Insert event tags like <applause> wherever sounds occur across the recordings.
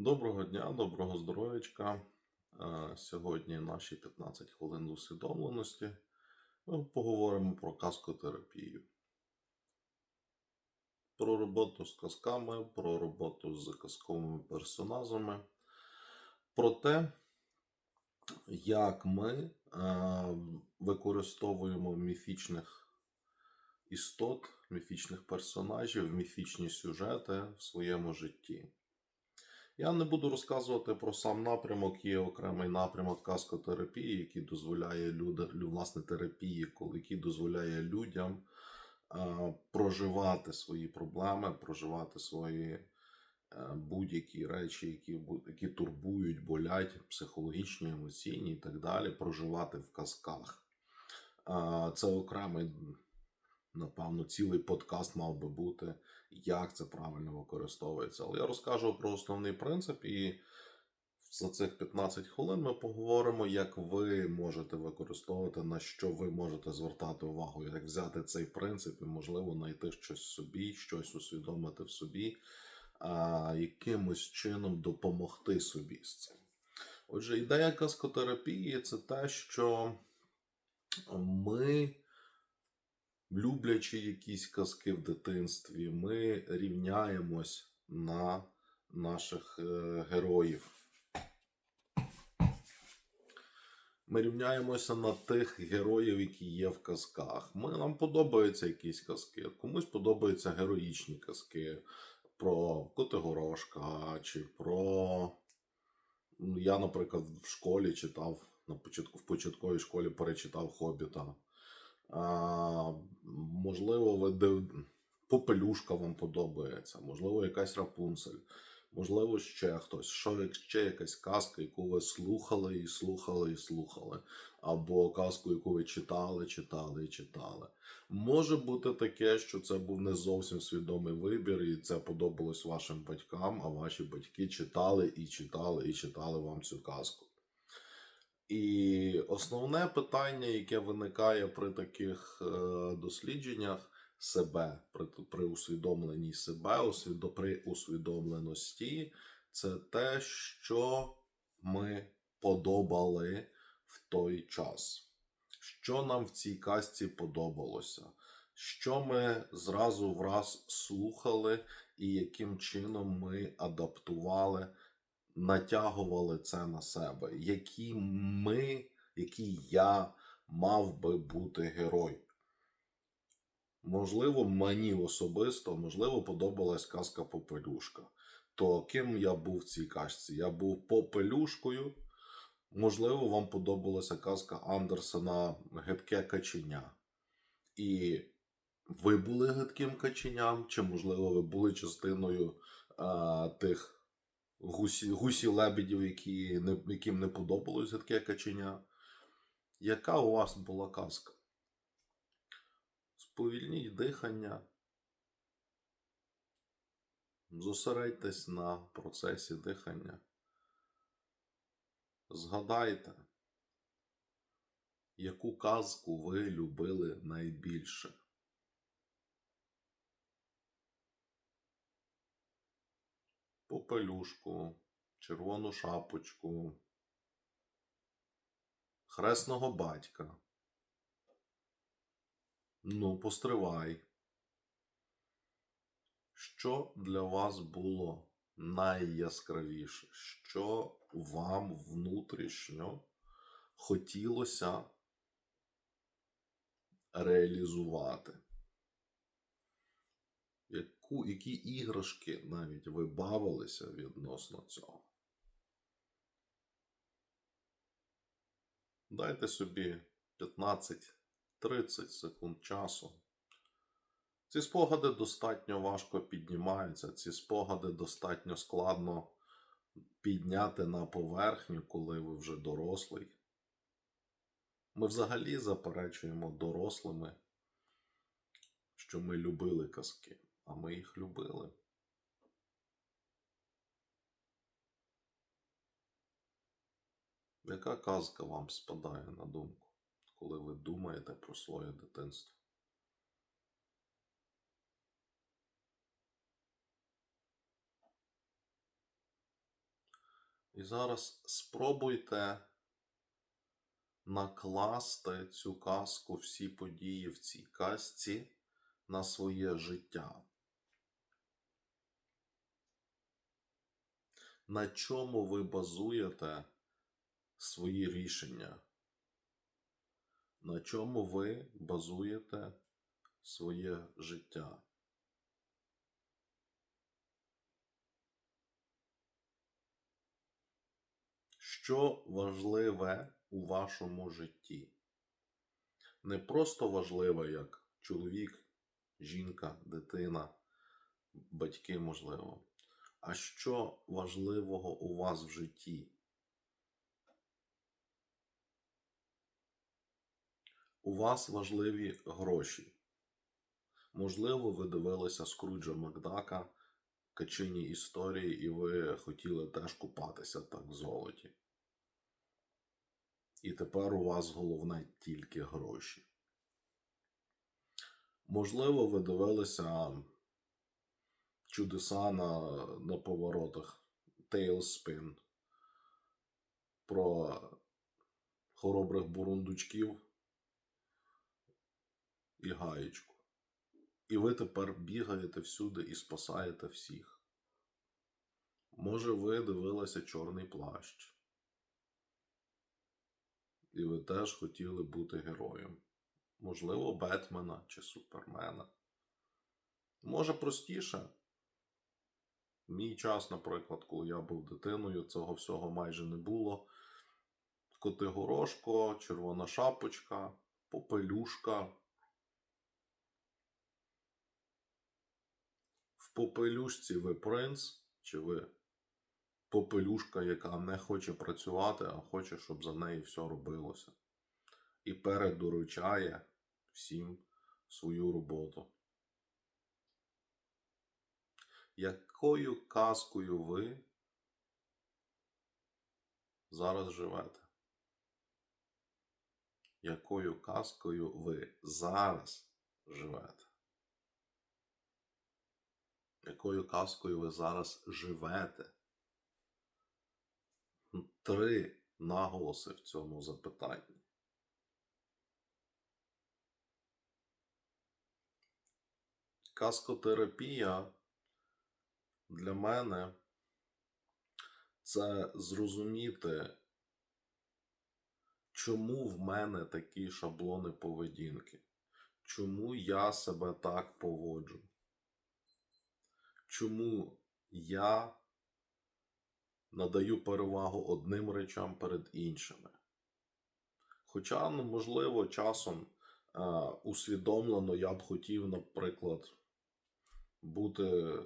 Доброго дня, доброго здоров'ячка. Е, Сьогодні наші 15 хвилин усвідомленості. Ми поговоримо про казкотерапію. Про роботу з казками, про роботу з казковими персонажами, про те, як ми е, використовуємо міфічних істот, міфічних персонажів, міфічні сюжети в своєму житті. Я не буду розказувати про сам напрямок, є окремий напрямок каскотерапії, який дозволяє люди, лю- власне терапії, який дозволяє людям е, проживати свої проблеми, проживати свої е, будь-які речі, які, які турбують, болять, психологічні, емоційні і так далі, проживати в казках. Е, Це окремий, напевно, цілий подкаст мав би бути, як це правильно використовується. Але я розкажу про основний принцип, і за цих 15 хвилин ми поговоримо, як ви можете використовувати, на що ви можете звертати увагу, як взяти цей принцип і, можливо, знайти щось собі, щось усвідомити в собі, а, якимось чином допомогти собі з цим. Отже, ідея каскотерапії це те, що ми, люблячи якісь казки в дитинстві, ми рівняємось на наших е, героїв. Ми рівняємося на тих героїв, які є в казках. Ми, нам подобаються якісь казки. Комусь подобаються героїчні казки про Котигорошка чи про. Ну, Я, наприклад, в школі читав на початку в початковій школі перечитав Хобіта. Можливо, ви див... Попелюшка вам подобається, можливо, якась Рапунцель, можливо, ще хтось, що ще якась казка, яку ви слухали і слухали і слухали, або казку, яку ви читали, читали і читали. Може бути таке, що це був не зовсім свідомий вибір, і це подобалось вашим батькам, а ваші батьки читали і читали і читали вам цю казку. І основне питання, яке виникає при таких е, дослідженнях себе, при, при усвідомленні себе, усвідо, при усвідомленості, це те, що ми подобали в той час. Що нам в цій казці подобалося? Що ми зразу враз слухали, і яким чином ми адаптували натягували це на себе, які ми, який я мав би бути герой. Можливо, мені особисто, можливо, подобалась казка Попелюшка. То ким я був в цій казці? Я був попелюшкою. Можливо, вам подобалася казка Андерсена Гидке каченя. І ви були гидким каченям, чи, можливо, ви були частиною а, тих гусі, гусі лебедів, які не, яким не подобалось гидке каченя. Яка у вас була казка? Сповільніть дихання. Зосередьтесь на процесі дихання. Згадайте, яку казку ви любили найбільше. Попелюшку, червону шапочку, хресного батька. Ну, постривай. Що для вас було найяскравіше? Що вам внутрішньо хотілося реалізувати? Яку, які іграшки навіть ви бавилися відносно цього? Дайте собі 15-30 секунд часу. Ці спогади достатньо важко піднімаються, ці спогади достатньо складно підняти на поверхню, коли ви вже дорослий. Ми взагалі заперечуємо дорослими, що ми любили казки, а ми їх любили. Яка казка вам спадає на думку, коли ви думаєте про своє дитинство? І зараз спробуйте накласти цю казку, всі події в цій казці на своє життя. На чому ви базуєте свої рішення? На чому ви базуєте своє життя? Що важливе у вашому житті? Не просто важливе як чоловік, жінка, дитина, батьки, можливо. А що важливого у вас в житті? У вас важливі гроші. Можливо, ви дивилися Скруджа Макдака, качині історії, і ви хотіли теж купатися так в золоті. І тепер у вас головне тільки гроші. Можливо, ви дивилися чудеса на, на поворотах Tailspin про хоробрих бурундучків і гаєчку. І ви тепер бігаєте всюди і спасаєте всіх. Може, ви дивилися чорний плащ. І ви теж хотіли бути героєм. Можливо, Бетмена чи Супермена. Може, простіше. Мій час, наприклад, коли я був дитиною, цього всього майже не було. Коти горошко, червона шапочка, попелюшка. В попелюшці ви принц, чи ви попелюшка, яка не хоче працювати, а хоче, щоб за неї все робилося. І передоручає всім свою роботу. Якою казкою ви зараз живете? Якою казкою ви зараз живете? Якою казкою ви зараз живете? Три наголоси в цьому запитанні. Каскотерапія для мене це зрозуміти, чому в мене такі шаблони поведінки, чому я себе так поводжу, чому я надаю перевагу одним речам перед іншими. Хоча, ну, можливо, часом е, усвідомлено я б хотів, наприклад, бути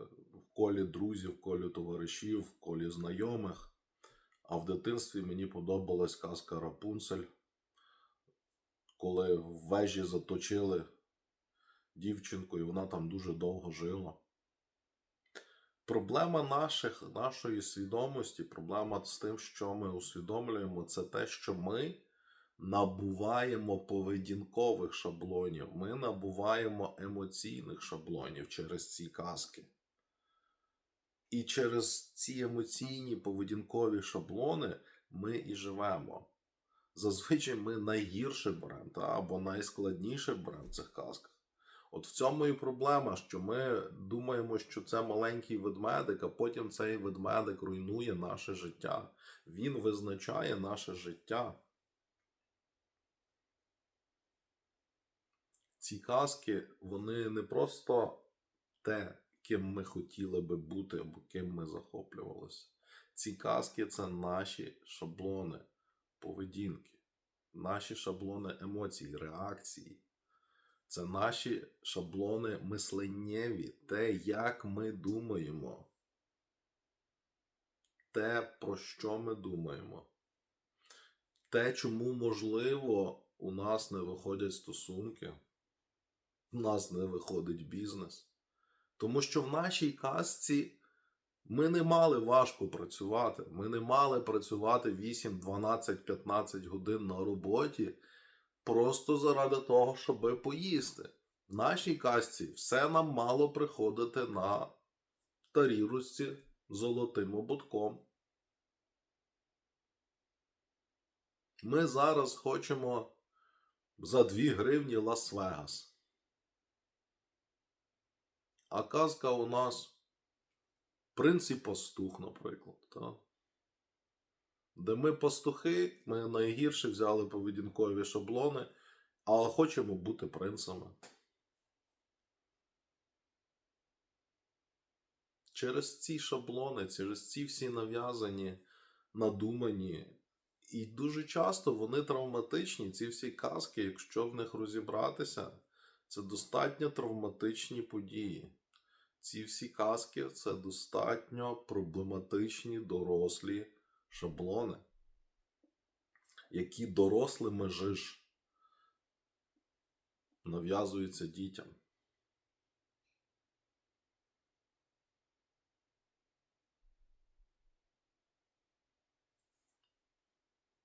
колі друзів, колі товаришів, колі знайомих. А в дитинстві мені подобалась казка Рапунцель, коли в вежі заточили дівчинку, і вона там дуже довго жила. Проблема наших, нашої свідомості, проблема з тим, що ми усвідомлюємо, це те, що ми набуваємо поведінкових шаблонів, ми набуваємо емоційних шаблонів через ці казки. І через ці емоційні поведінкові шаблони ми і живемо. Зазвичай ми найгірше беремо, або найскладніше беремо в цих казках. От в цьому і проблема, що ми думаємо, що це маленький ведмедик, а потім цей ведмедик руйнує наше життя. Він визначає наше життя. Ці казки, вони не просто те, ким ми хотіли би бути, або ким ми захоплювалися. Ці казки це наші шаблони поведінки, наші шаблони емоцій, реакції. Це наші шаблони мисленнєві, те, як ми думаємо, те, про що ми думаємо, те, чому, можливо, у нас не виходять стосунки, у нас не виходить бізнес. Тому що в нашій казці ми не мали важко працювати. Ми не мали працювати 8, 12, 15 годин на роботі просто заради того, щоб поїсти. В нашій казці все нам мало приходити на тарілочці золотим ободком. Ми зараз хочемо за 2 гривні Лас-Вегас. А казка у нас принц і пастух, наприклад. Та? Де ми пастухи, ми найгірше взяли поведінкові шаблони, але хочемо бути принцами. Через ці шаблони, через ці всі нав'язані, надумані. І дуже часто вони травматичні, ці всі казки, якщо в них розібратися, це достатньо травматичні події. Ці всі казки це достатньо проблематичні дорослі шаблони, які дорослими же ж нав'язуються дітям.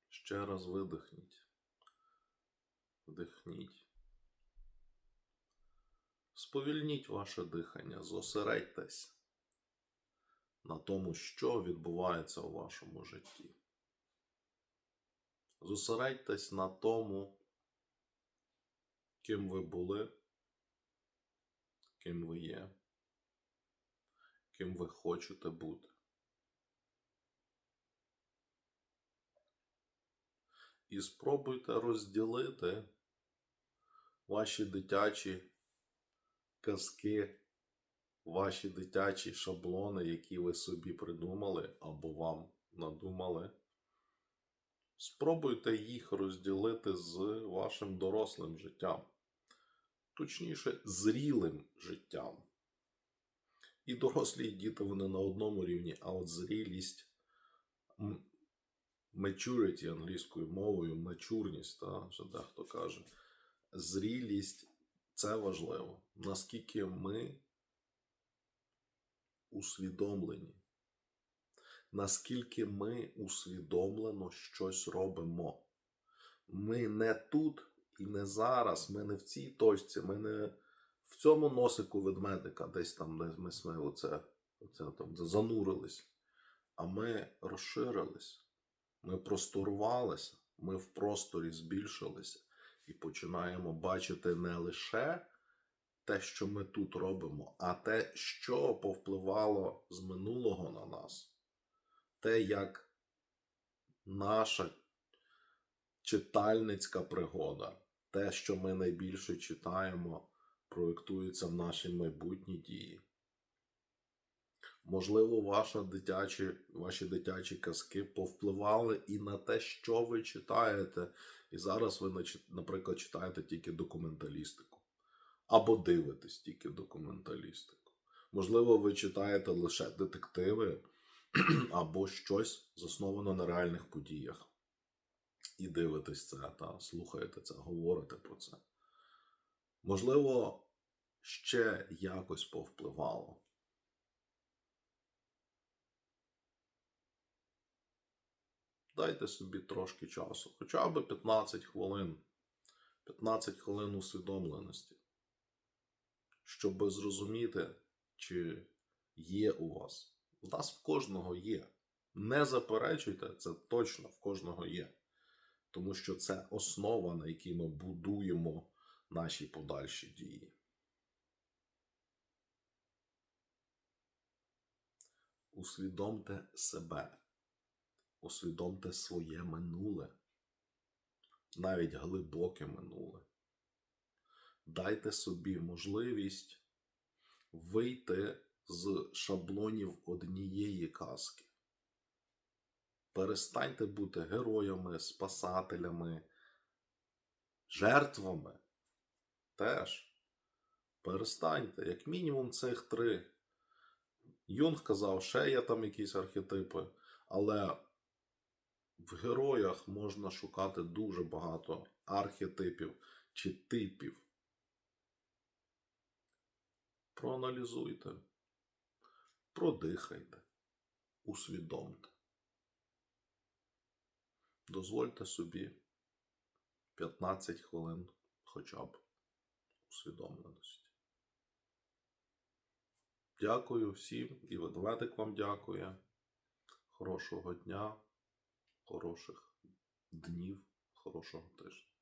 Ще раз видихніть. Вдихніть. Сповільніть ваше дихання, зосередьтесь на тому, що відбувається у вашому житті. Зосередьтесь на тому, ким ви були, ким ви є, ким ви хочете бути. І спробуйте розділити ваші дитячі казки, ваші дитячі шаблони, які ви собі придумали або вам надумали. Спробуйте їх розділити з вашим дорослим життям, точніше, зрілим життям. І дорослі і діти вони на одному рівні, а от зрілість, maturity англійською мовою, мачурність, та, що дехто каже, зрілість це важливо. Наскільки ми усвідомлені, наскільки ми усвідомлено щось робимо. Ми не тут і не зараз, ми не в цій точці, ми не в цьому носику ведмедика, десь там, де ми, ми оце, оце там занурились. А ми розширились, ми просторувалися, ми в просторі збільшилися і починаємо бачити не лише те, що ми тут робимо, а те, що повпливало з минулого на нас, те, як наша читальницька пригода, те, що ми найбільше читаємо, проєктується в наші майбутні дії. Можливо, ваші дитячі, ваші дитячі казки повпливали і на те, що ви читаєте. І зараз ви, наприклад, читаєте тільки документалістику. Або дивитесь тільки документалістику. Можливо, ви читаєте лише детективи <clears throat> або щось засновано на реальних подіях. І дивитесь це, та слухаєте це, говорите про це. Можливо, ще якось повпливало. Дайте собі трошки часу, хоча б 15 хвилин. 15 хвилин усвідомленості, щоб зрозуміти, чи є у вас. У нас в кожного є. Не заперечуйте, це точно в кожного є. Тому що це основа, на якій ми будуємо наші подальші дії. Усвідомте себе, усвідомте своє минуле, навіть глибоке минуле. Дайте собі можливість вийти з шаблонів однієї казки. Перестаньте бути героями, спасателями, жертвами. Теж. Перестаньте, як мінімум, цих три. Юнг казав, ще є там якісь архетипи, але в героях можна шукати дуже багато архетипів чи типів. Проаналізуйте, продихайте, усвідомте. Дозвольте собі 15 хвилин хоча б усвідомленості. Дякую всім і ведмедик вам дякує. Хорошого дня, хороших днів. Хорошого тижня.